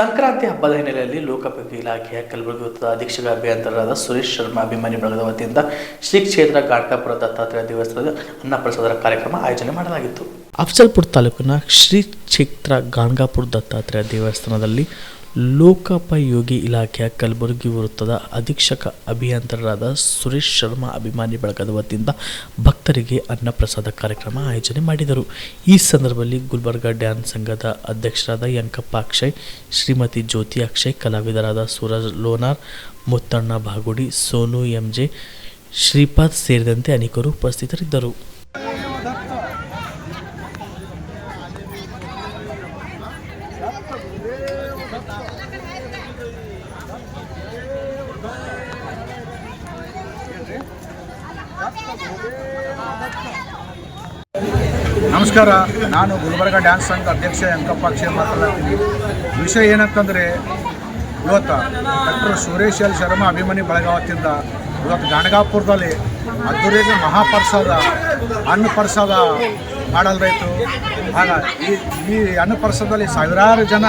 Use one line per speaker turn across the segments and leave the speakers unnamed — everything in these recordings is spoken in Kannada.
ಸಂಕ್ರಾಂತಿ ಹಬ್ಬದ ಹಿನ್ನೆಲೆಯಲ್ಲಿ ಲೋಕೋಪಯೋಗಿ ಇಲಾಖೆಯ ಕಲಬುರಗಿ ವೃತ್ತದ ಅಧೀಕ್ಷಕ ಅಭಿಯಂತರರಾದ ಸುರೇಶ್ ಶರ್ಮಾ ಅಭಿಮಾನಿ ಬಳಗದ ವತಿಯಿಂದ ಶ್ರೀ ಕ್ಷೇತ್ರ ಗಾಡ್ಕಾಪುರ ದತ್ತಾತ್ರೇಯ ದೇವಸ್ಥಾನದ ಅನ್ನಪ್ರಸಾದರ ಕಾರ್ಯಕ್ರಮ ಆಯೋಜನೆ ಮಾಡಲಾಗಿತ್ತು. ಅಫ್ಜಲ್ಪುರ ತಾಲೂಕಿನ ಶ್ರೀ ಕ್ಷೇತ್ರ ಗಾಣಗಾಪುರ ದತ್ತಾತ್ರೇಯ ದೇವಸ್ಥಾನದಲ್ಲಿ ಲೋಕೋಪಯೋಗಿ ಇಲಾಖೆಯ ಕಲಬುರಗಿ ವೃತ್ತದ ಅಧೀಕ್ಷಕ ಅಭಿಯಂತರರಾದ ಸುರೇಶ್ ಶರ್ಮಾ ಅಭಿಮಾನಿ ಬಳಗದ ವತಿಯಿಂದ ಭಕ್ತರಿಗೆ ಅನ್ನಪ್ರಸಾದ ಕಾರ್ಯಕ್ರಮ ಆಯೋಜನೆ ಮಾಡಿದರು. ಈ ಸಂದರ್ಭದಲ್ಲಿ ಗುಲ್ಬರ್ಗ ಡ್ಯಾನ್ಸ್ ಸಂಘದ ಅಧ್ಯಕ್ಷರಾದ ಯಂಕಪ್ಪ ಅಕ್ಷಯ್, ಶ್ರೀಮತಿ ಜ್ಯೋತಿ ಅಕ್ಷಯ್, ಕಲಾವಿದರಾದ ಸೂರಜ್ ಲೋನಾರ್, ಮುತ್ತಣ್ಣ ಬಾಗುಡಿ, ಸೋನು ಎಂಜೆ, ಶ್ರೀಪಾದ್ ಸೇರಿದಂತೆ ಅನೇಕರು ಉಪಸ್ಥಿತರಿದ್ದರು.
ನಮಸ್ಕಾರ, ನಾನು ಗುಲ್ಬರ್ಗ ಡ್ಯಾನ್ಸ್ ಸಂಘ ಅಧ್ಯಕ್ಷ ಎಂಕಪ್ಪ ಅಕ್ಷಯ್ ಮಾತಾಡ್ತೀನಿ ವಿಷಯ ಏನಂತಂದರೆ, ಇವತ್ತು ಡಾಕ್ಟರ್ ಸುರೇಶ್ ಎಲ್ ಶರ್ಮಾ ಅಭಿಮಾನಿ ಬಳಗಾವತ್ತಿಂದ ಇವತ್ತು ಗಾಣಗಾಪುರದಲ್ಲಿ ಅದ್ದೂರಿಗೆ ಮಹಾಪ್ರಸಾದ ಅನ್ನ ಪ್ರಸಾದ ರೈತು ಆಗ ಈ ಈ ಅನ್ನ ಪ್ರಸಾದದಲ್ಲಿ ಸಾವಿರಾರು ಜನ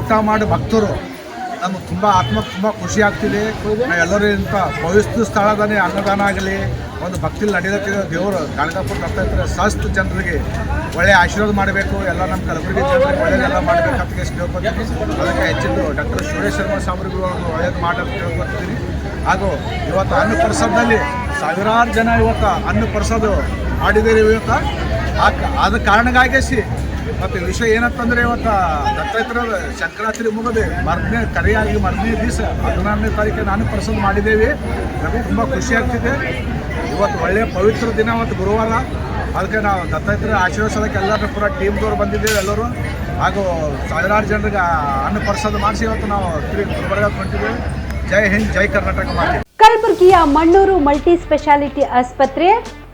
ಊಟ ಮಾಡಿ ಭಕ್ತರು. ನಮಗೆ ತುಂಬ ಆತ್ಮ, ತುಂಬ ಖುಷಿ ಆಗ್ತಿದೆ. ಎಲ್ಲರೂ ಇಂಥ ಪವಿತ್ರ ಸ್ಥಳದಲ್ಲಿ ಅನ್ನದಾನ ಆಗಲಿ, ಒಂದು ಭಕ್ತಿಲಿ ನಡೆಯುತ್ತಿರೋ ದೇವರು ಗಾಣಗಾಪುರ ದತ್ತಾತ್ರ ಸಹಸ್ತ ಜನರಿಗೆ ಒಳ್ಳೆಯ ಆಶೀರ್ವಾದ ಮಾಡಬೇಕು. ಎಲ್ಲ ನಮ್ಮ ಕಲಬುರಗಿ ಜನರಿಗೆ ಒಳ್ಳೆಯದೆಲ್ಲ ಮಾಡಬೇಕಂತ ಕೇಳ್ಕೊತೀನಿ ಅದಕ್ಕೆ ಹೆಚ್ಚಿದ್ದು ಡಾಕ್ಟರ್ ಸುರೇಶ್ ಶರ್ಮಾ ಸಾಬ್ರಿಗೂ ಒಳ್ಳೆಯದು ಮಾಡಕ್ಕೆ ಕೇಳ್ಕೊತೀನಿ ಹಾಗೂ ಇವತ್ತು ಅನ್ನ ಸಾವಿರಾರು ಜನ ಇವತ್ತು ಅನ್ನ ಪ್ರಸಾದ ಮಾಡಿದ್ದೀರಿ ಇವತ್ತು? ಆ ಆದ ಕಾರಣಕ್ಕಾಗಿಸಿ ಮತ್ತು ವಿಷಯ ಏನಂತಂದ್ರೆ ಇವತ್ತು ದತ್ತೈತ್ರ ಸಂಕ್ರಾಂತಿ ಮುಗದೆ ಮರನೇ ಕರೆಯಾಗಿ ಮರನೇ ದಿವಸ ಹದಿನಾರನೇ ತಾರೀಕು ನಾನು ಪ್ರಸಾದ ಮಾಡಿದ್ದೇವೆ. ನಮಗೆ ತುಂಬ ಖುಷಿ ಆಗ್ತಿದೆ. ಇವತ್ತು ಒಳ್ಳೆಯ ಪವಿತ್ರ ದಿನ ಇವತ್ತು ಗುರುವಾರ. ಅದಕ್ಕೆ ನಾವು ದತ್ತಾತ್ರೇಯ ಆಶೀರ್ವಾದಕ್ಕೆ ಎಲ್ಲರೂ ಪೂರ ಟೀಮ್ದವ್ರು ಬಂದಿದ್ದೇವೆ ಎಲ್ಲರೂ. ಹಾಗೂ ಸಾವಿರಾರು ಜನರಿಗೆ ಅನ್ನ ಪ್ರಸಾದ ಮಾಡಿಸಿ ಇವತ್ತು ನಾವು ತಿರುಗಿ ಗುಲ್ಬರ್ಗ ಜೈ ಹಿಂದ್, ಜೈ ಕರ್ನಾಟಕ ಮಾಡಿ
ಕಲಬುರಗಿಯ ಮಣ್ಣೂರು ಮಲ್ಟಿ ಸ್ಪೆಷಾಲಿಟಿ ಆಸ್ಪತ್ರೆ